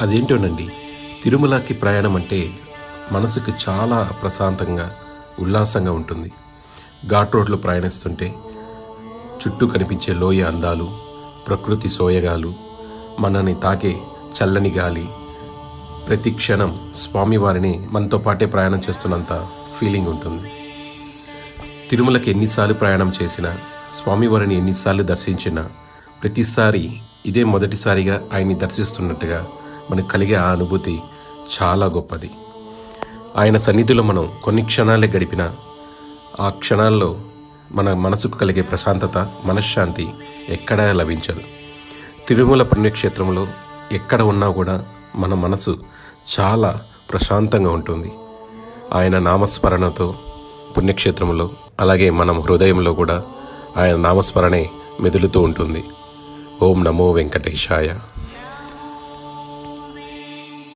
అదేంటోనండి? తిరుమలకి ప్రయాణం అంటే మనసుకు చాలా ప్రశాంతంగా ఉల్లాసంగా ఉంటుంది. ఘాట్ రోడ్లో ప్రయాణిస్తుంటే చుట్టూ కనిపించే లోయ అందాలు ప్రకృతి సోయగాలు మనని తాకే చల్లని గాలి ప్రతి క్షణం స్వామివారిని మనతో పాటే ప్రయాణం చేస్తున్నంత ఫీలింగ్ ఉంటుంది. తిరుమలకి ఎన్నిసార్లు ప్రయాణం చేసినా స్వామివారిని ఎన్నిసార్లు దర్శించినా ప్రతిసారి ఇదే మొదటిసారిగా ఆయన్ని దర్శిస్తున్నట్టుగా మనకు కలిగే ఆ అనుభూతి చాలా గొప్పది. ఆయన సన్నిధిలో మనం కొన్ని క్షణాలే గడిపిన ఆ క్షణాల్లో మన మనసుకు కలిగే ప్రశాంతత మనశ్శాంతి ఎక్కడా లభించదు. తిరుమల పుణ్యక్షేత్రంలో ఎక్కడ ఉన్నా కూడా మన మనసు చాలా ప్రశాంతంగా ఉంటుంది. ఆయన నామస్మరణతో పుణ్యక్షేత్రంలో అలాగే మనం హృదయంలో కూడా ఆయన నామస్మరణే మెదులుతూ ఉంటుంది. ఓం నమో వెంకటేశాయ.